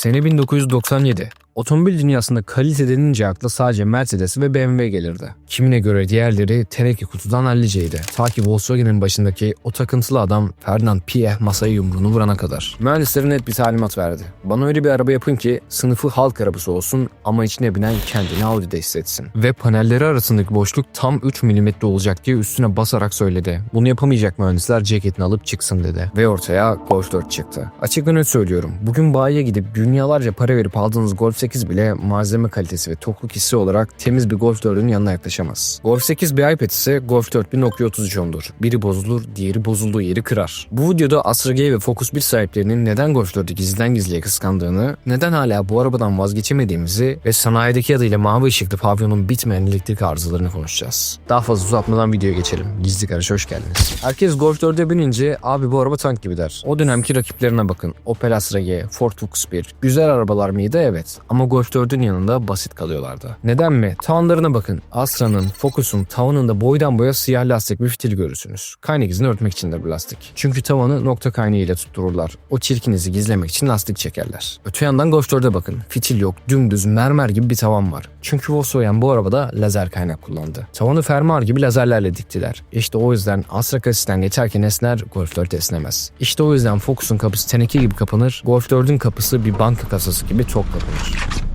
Sene 1997. Otomobil dünyasında kalite denince akla sadece Mercedes ve BMW gelirdi. Kimine göre diğerleri teneke kutudan halliceydi. Ta ki Volkswagen'in başındaki o takıntılı adam Ferdinand Piech masaya yumruğunu vurana kadar. Mühendislere net bir talimat verdi. Bana öyle bir araba yapın ki sınıfı halk arabası olsun ama içine binen kendini Audi'de hissetsin. Ve panelleri arasındaki boşluk tam 3 mm olacak diye üstüne basarak söyledi. Bunu yapamayacak mühendisler ceketini alıp çıksın dedi. Ve ortaya Golf 4 çıktı. Açık ve net söylüyorum. Bugün bayiye gidip dünyalarca para verip aldığınız Golf 8 bile malzeme kalitesi ve tokluk hissi olarak temiz bir Golf 4'ün yanına yaklaşamaz. Golf 8 bir iPad ise Golf 4 bir Nokia 3310'dur. Biri bozulur, diğeri bozulduğu yeri kırar. Bu videoda Astra G ve Focus 1 sahiplerinin neden Golf 4'ü gizliden gizliye kıskandığını, neden hala bu arabadan vazgeçemediğimizi ve sanayideki adıyla mavi ışıklı pavyonun bitmeyen elektrik arızalarını konuşacağız. Daha fazla uzatmadan videoya geçelim. Gizli Garaj'a hoş geldiniz. Herkes Golf 4'e binince abi bu araba tank gibi der. O dönemki rakiplerine bakın. Opel Astra G, Ford Focus 1. Güzel arabalar mıydı? Evet. Ama Golf 4'ün yanında basit kalıyorlardı. Neden mi? Tavanlarına bakın. Astra'nın, Focus'un tavanında boydan boya siyah lastik bir fitil görürsünüz. Kaynak izini örtmek içindir bu lastik. Çünkü tavanı nokta kaynağı ile tuttururlar. O çirkin izi gizlemek için lastik çekerler. Öte yandan Golf 4'e bakın. Fitil yok, dümdüz, mermer gibi bir tavan var. Çünkü Volkswagen bu arabada lazer kaynak kullandı. Tavanı fermuar gibi lazerlerle diktiler. İşte o yüzden Astra kasisten geçerken esner, Golf 4 esnemez. İşte o yüzden Focus'un kapısı teneke gibi kapanır, Golf 4'ün kapısı bir banka kasası gibi tok kapanır.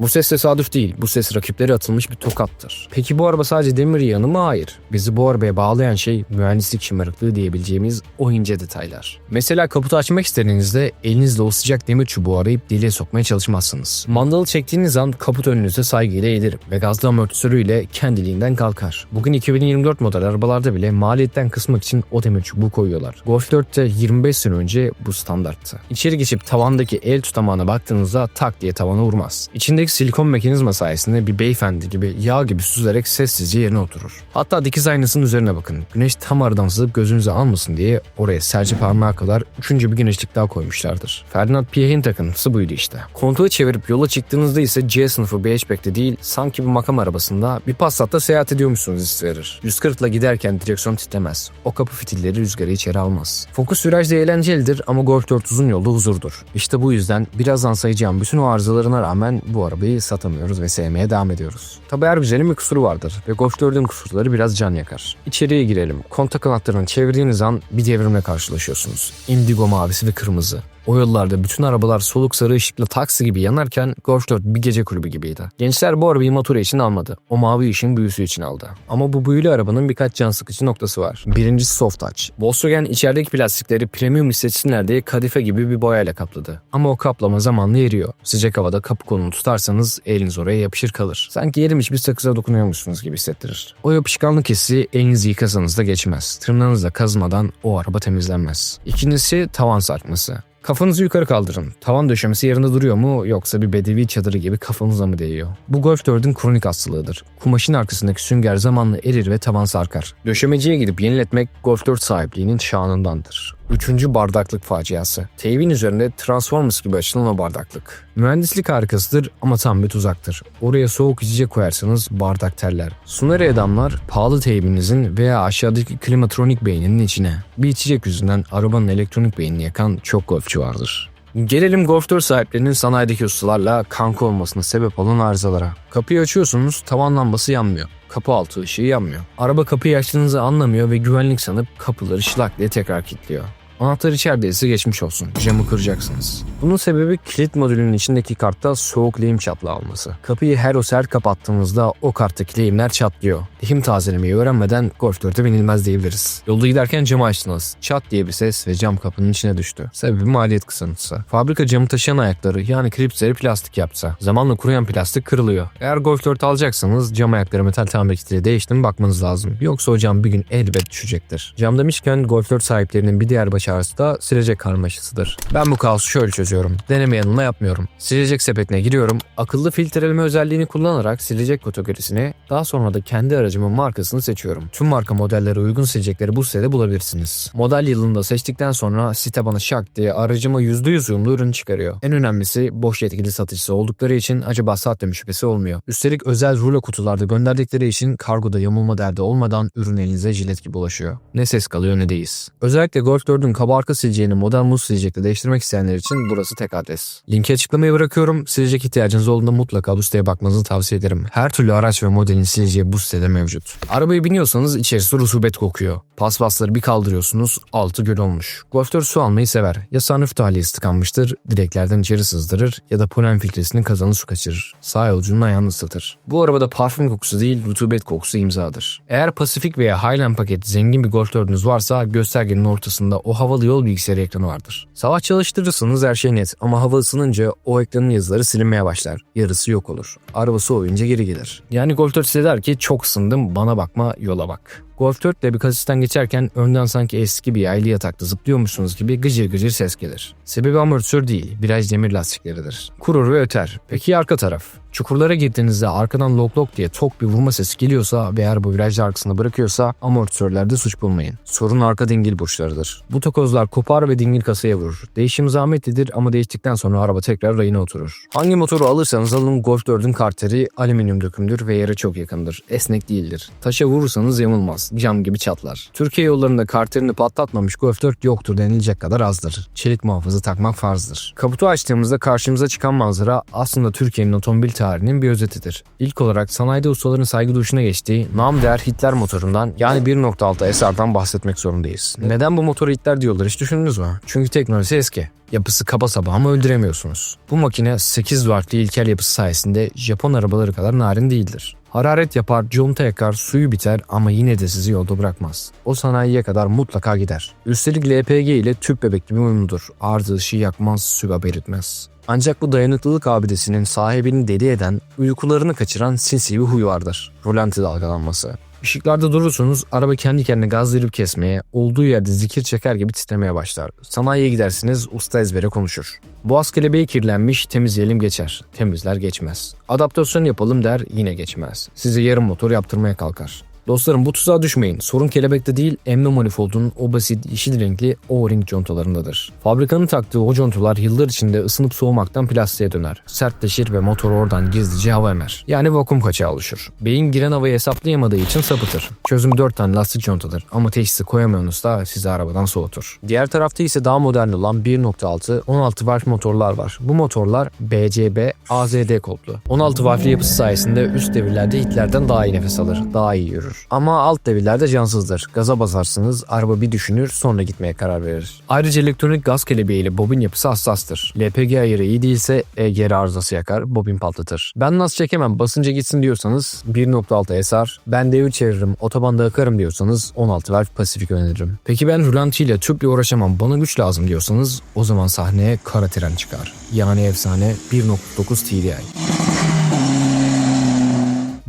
Bu ses tesadüf değil. Bu ses rakipleri atılmış bir tokattır. Peki bu araba sadece demir yığını mı? Hayır. Bizi bu arabaya bağlayan şey mühendislik şımarıklığı diyebileceğimiz o ince detaylar. Mesela kaputu açmak istediğinizde elinizle o sıcak demir çubuğu arayıp deliğe sokmaya çalışmazsınız. Mandalı çektiğiniz an kaput önünüze saygıyla eğilirim ve gazlı amortisörüyle kendiliğinden kalkar. Bugün 2024 model arabalarda bile maliyetten kısmak için o demir çubuğu koyuyorlar. Golf 4'te 25 sene önce bu standarttı. İçeri geçip tavandaki el tutamağına baktığınızda tak diye tavana vurmaz. İçindeki silikon mekanizma sayesinde bir beyefendi gibi yağ gibi süzülerek sessizce yerine oturur. Hatta dikiz aynasının üzerine bakın. Güneş tam aradan sızıp gözünüzü almasın diye oraya serçe parmağı kadar üçüncü bir güneşlik daha koymuşlardır. Ferdinand Piech'in takıntısı buydu işte. Kontağı çevirip yola çıktığınızda ise C sınıfı bir hatchback'te değil sanki bir makam arabasında bir Passat'ta seyahat ediyormuşsunuz hissi verir. 140 ile giderken direksiyon titremez. O kapı fitilleri rüzgarı içeri almaz. Focus virajda eğlencelidir ama Golf 4 uzun yolda huzurdur. İşte bu yüzden birazdan sayacağım bütün o arızalarına rağmen bu arabayı satamıyoruz ve sevmeye devam ediyoruz. Tabi her güzelin bir kusuru vardır ve Golf 4'ün kusurları biraz can yakar. İçeriye girelim. Kontak anahtarını çevirdiğiniz an bir devrimle karşılaşıyorsunuz. Indigo mavisi ve kırmızı. O yıllarda bütün arabalar soluk sarı ışıklı taksi gibi yanarken Golf 4 bir gece kulübü gibiydi. Gençler bu arabayı motoru için almadı. O mavi ışın büyüsü için aldı. Ama bu büyülü arabanın birkaç can sıkıcı noktası var. Birincisi soft touch. Volkswagen içerideki plastikleri premium hissetsinler diye kadife gibi bir boyayla kapladı. Ama o kaplama zamanla eriyor. Sıcak havada kapı kolunu tutarsanız eliniz oraya yapışır kalır. Sanki erimiş bir sakıza dokunuyormuşsunuz gibi hissettirir. O yapışkanlık hissi elinizi yıkasanız da geçmez. Tırnağınızla kazmadan o araba temizlenmez. İkincisi tavan sarkması. Kafanızı yukarı kaldırın. Tavan döşemesi yerinde duruyor mu yoksa bir bedevi çadırı gibi kafanıza mı değiyor? Bu Golf 4'ün kronik hastalığıdır. Kumaşın arkasındaki sünger zamanla erir ve tavan sarkar. Döşemeciye gidip yeniletmek Golf 4 sahipliğinin şanındandır. Üçüncü bardaklık faciası. Teybin üzerinde Transformers gibi açılan o bardaklık. Mühendislik harikasıdır ama tam bir tuzaktır. Oraya soğuk içecek koyarsanız bardak terler. Su nereye damlar? Pahalı teybinizin veya aşağıdaki klimatronik beyninin içine. Bir içecek yüzünden arabanın elektronik beynini yakan çok golfçu vardır. Gelelim Golf 4 sahiplerinin sanayideki ustalarla kanka olmasına sebep olan arızalara. Kapıyı açıyorsunuz, tavan lambası yanmıyor. Kapı altı ışığı yanmıyor. Araba kapıyı açtığınızı anlamıyor ve güvenlik sanıp kapıları şılak diye tekrar kilitliyor. Anahtar içerideyse geçmiş olsun. Camı kıracaksınız. Bunun sebebi kilit modülünün içindeki kartta soğuk lehim çatlağı alması. Kapıyı her o sert kapattığınızda o karttaki lehimler çatlıyor. Lehim tazelemeyi öğrenmeden Golf 4'e binilmez diyebiliriz. Yolda giderken camı açtınız. Çat diye bir ses ve cam kapının içine düştü. Sebebi maliyet kısıntısı. Fabrika camı taşıyan ayakları yani klipsleri plastik yapsa. Zamanla kuruyan plastik kırılıyor. Eğer Golf 4 alacaksanız cam ayakları metal tamir kitiyle değiştirip bakmanız lazım. Yoksa o cam bir gün elbet düşecektir. Cam demişken Golf 4 sahiplerinin bir diğer baş ağrısı da silecek karmaşasıdır. Ben bu kaosu şöyle çözüyorum. Deneme yanılma yapmıyorum. Silecek sepetine giriyorum. Akıllı filtreleme özelliğini kullanarak silecek kategorisini daha sonra da kendi aracımın markasını seçiyorum. Tüm marka modellere uygun silecekleri bu sitede bulabilirsiniz. Model yılında seçtikten sonra site bana şak diye aracıma %100 uyumlu ürün çıkarıyor. En önemlisi boş yetkili satıcısı oldukları için acaba saatte mi şüphesi olmuyor. Üstelik özel rulo kutularda gönderdikleri için kargoda yamulma derdi olmadan ürün elinize jilet gibi ulaşıyor. Ne ses kalıyor ne deyiz. Özellikle Golf 4'ün kaba arka sileceğini modern muz silecekle değiştirmek isteyenler için burası tek adres. Linki açıklamaya bırakıyorum. Silecek ihtiyacınız olduğunda mutlaka bu siteye bakmanızı tavsiye ederim. Her türlü araç ve modelin sileceği bu sitede mevcut. Arabaya biniyorsanız içerisi rusubet kokuyor. Paspasları bir kaldırıyorsunuz altı göl olmuş. Golf 4 su almayı sever. Ya sunroof tahliyesi tıkanmıştır, direklerden içeri sızdırır ya da polen filtresinin kazanı su kaçırır. Sağ yolcunun ayağını ıslatır. Bu arabada parfüm kokusu değil rutubet kokusu imzadır. Eğer Pasifik veya Highland paket zengin bir Golf 4'ünüz varsa göstergenin ortasında o havalı yol bilgisayarı ekranı vardır. Sabah çalıştırırsınız her şey net ama hava ısınınca o ekranın yazıları silinmeye başlar. Yarısı yok olur. Araba soğuyunca geri gelir. Yani Golf 4 size der ki çok ısındım bana bakma yola bak. Golf 4 ile bir kasisten geçerken önden sanki eski bir yaylı yatakta zıplıyormuşsunuz gibi gıcır gıcır ses gelir. Sebebi amortisör değil, viraj demir lastikleridir. Kurur ve öter. Peki arka taraf? Çukurlara girdiğinizde arkadan lok lok diye tok bir vurma sesi geliyorsa ve eğer bu virajda arkasında bırakıyorsa amortisörlerde suç bulmayın. Sorun arka dingil burçlarıdır. Bu takozlar kopar ve dingil kasaya vurur. Değişim zahmetlidir ama değiştikten sonra araba tekrar rayına oturur. Hangi motoru alırsanız alın Golf 4'ün karteri alüminyum dökümdür ve yere çok yakındır. Esnek değildir. Taşa vurursanız yamulmaz. Cam gibi çatlar. Türkiye yollarında karterini patlatmamış Golf 4 yoktur denilecek kadar azdır. Çelik muhafızı takmak farzdır. Kaputu açtığımızda karşımıza çıkan manzara aslında Türkiye'nin otomobil tarihinin bir özetidir. İlk olarak sanayide ustaların saygı duruşuna geçtiği nam değer Hitler motorundan yani 1.6 SR'dan bahsetmek zorundayız. Neden bu motoru Hitler diyorlar hiç düşündünüz mü? Çünkü teknolojisi eski. Yapısı kaba saba ama öldüremiyorsunuz. Bu makine 8 wattlı ilkel yapısı sayesinde Japon arabaları kadar narin değildir. Hararet yapar, conta yakar, suyu biter ama yine de sizi yolda bırakmaz. O sanayiye kadar mutlaka gider. Üstelik LPG ile tüp bebek gibi uyumludur. Arıza ışığı yakmaz, su haber etmez. Ancak bu dayanıklılık abidesinin sahibini deli eden, uykularını kaçıran sinsi bir huy vardır. Rolanti dalgalanması. Işıklarda durursunuz, araba kendi kendine gaz verip kesmeye, olduğu yerde zikir çeker gibi titremeye başlar. Sanayiye gidersiniz, usta ezbere konuşur. Boğaz kelebeği kirlenmiş, temizleyelim geçer. Temizler geçmez. Adaptasyon yapalım der, yine geçmez. Size yarım motor yaptırmaya kalkar. Dostlarım bu tuzağa düşmeyin. Sorun kelebekte değil, emme manifoldunun o basit yeşil renkli O-ring contalarındadır. Fabrikanın taktığı o contalar yıllar içinde ısınıp soğumaktan plastiğe döner. Sertleşir ve motor oradan gizlice hava emer. Yani vakum kaçağı oluşur. Beyin giren havayı hesaplayamadığı için sapıtır. Çözüm 4 tane lastik contadır ama teşhisi koyamıyorsunuz da sizi arabadan soğutur. Diğer tarafta ise daha modern olan 1.6 16 valve motorlar var. Bu motorlar BCB AZD kodlu. 16 valvli yapısı sayesinde üst devirlerde Hitler'den daha iyi nefes alır, daha iyi yürür. Ama alt devirlerde cansızdır. Gaza basarsınız, araba bir düşünür, sonra gitmeye karar verir. Ayrıca elektronik gaz kelebeği ile bobin yapısı hassastır. LPG ayarı iyi değilse EGR arızası yakar, bobin patlatır. Ben nasıl çekemem, basınca gitsin diyorsanız 1.6 SR, ben devir çeviririm, otobanda akarım diyorsanız 16 valve Pasifik öneririm. Peki ben rölantiyle tüple uğraşamam, bana güç lazım diyorsanız o zaman sahneye kara tren çıkar. Yani efsane 1.9 TDI.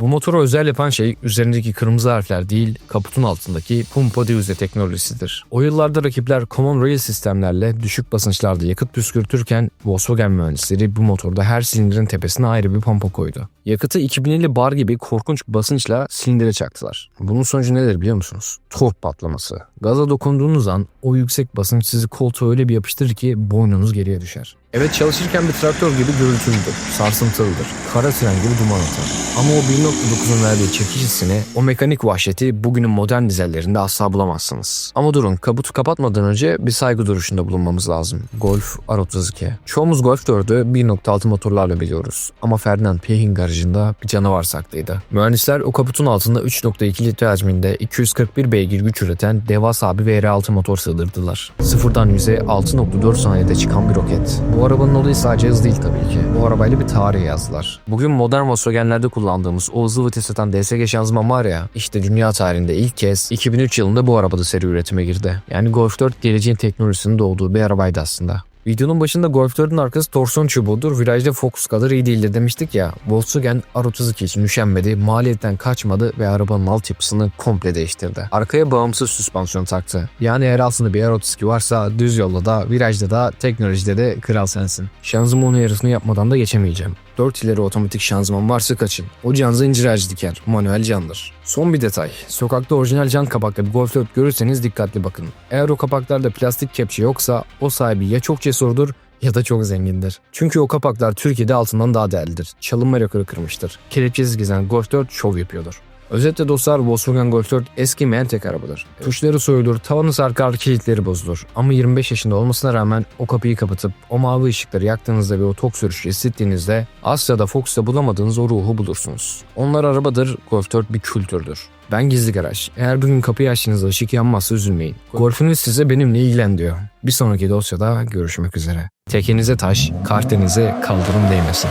Bu motoru özel yapan şey üzerindeki kırmızı harfler değil, kaputun altındaki Pumpa Diffuse teknolojisidir. O yıllarda rakipler Common Rail sistemlerle düşük basınçlarda yakıt püskürtürken Volkswagen mühendisleri bu motorda her silindirin tepesine ayrı bir pompa koydu. Yakıtı 2050 bar gibi korkunç basınçla silindire çaktılar. Bunun sonucu nedir biliyor musunuz? Tork patlaması. Gaza dokunduğunuz an o yüksek basınç sizi koltuğa öyle bir yapıştırır ki boynunuz geriye düşer. Evet çalışırken bir traktör gibi gürültülüdür, sarsıntılıdır, kara tren gibi duman atar. Ama o 1.9'un verdiği çekiş hissini, o mekanik vahşeti bugünün modern dizellerinde asla bulamazsınız. Ama durun, kaputu kapatmadan önce bir saygı duruşunda bulunmamız lazım. Golf R32. Çoğumuz Golf 4'ü 1.6 motorlarla biliyoruz. Ama Ferdinand Piech'in garajında bir canavar saklıydı. Mühendisler o kaputun altında 3.2 litre hacminde 241 beygir güç üreten devasa bir VR6 motor sığdırdılar. Sıfırdan 100'e 6.4 saniyede çıkan bir roket. Bu arabanın olayı sadece hız değil tabii ki. Bu arabayla bir tarih yazdılar. Bugün modern Volkswagen'lerde kullandığımız hızlı vites DSG şanzıman var ya, işte dünya tarihinde ilk kez 2003 yılında bu arabada seri üretime girdi. Yani Golf 4 geleceğin teknolojisinin doğduğu bir arabaydı aslında. Videonun başında Golf 4'ün arkası torsiyon çubuğudur, virajda Focus kadar iyi değildir demiştik ya. Volkswagen R32 için üşenmedi, maliyetten kaçmadı ve arabanın altyapısını komple değiştirdi. Arkaya bağımsız süspansiyon taktı. Yani eğer aslında bir R32 varsa düz yolda da, virajda da, teknolojide de kral sensin. Şanzıman uyarısını yapmadan da geçemeyeceğim. 4 ileri otomatik şanzıman varsa kaçın. O can zincir ağacı diker. Manuel candır. Son bir detay. Sokakta orijinal can kapaklı bir Golf 4 görürseniz dikkatli bakın. Eğer o kapaklarda plastik kepçe yoksa o sahibi ya çok cesurdur ya da çok zengindir. Çünkü o kapaklar Türkiye'de altından daha değerlidir. Çalınma rekoru kırmıştır. Kelepçesiz gezen Golf 4 şov yapıyordur. Özetle dostlar Volkswagen Golf 4 eskimeyen tek arabadır. Tuşları soyulur, tavanı sarkar, kilitleri bozulur. Ama 25 yaşında olmasına rağmen o kapıyı kapatıp o mavi ışıkları yaktığınızda ve o tok sürüşü hissettiğinizde Asya'da Fox'ta bulamadığınız o ruhu bulursunuz. Onlar arabadır, Golf 4 bir kültürdür. Ben Gizli Garaj. Eğer bir gün kapıyı açtığınızda ışık yanmazsa üzülmeyin. Golfünüz size benimle ilgilen diyor. Bir sonraki dosyada görüşmek üzere. Tekenize taş, kartenize kaldırım değmesin.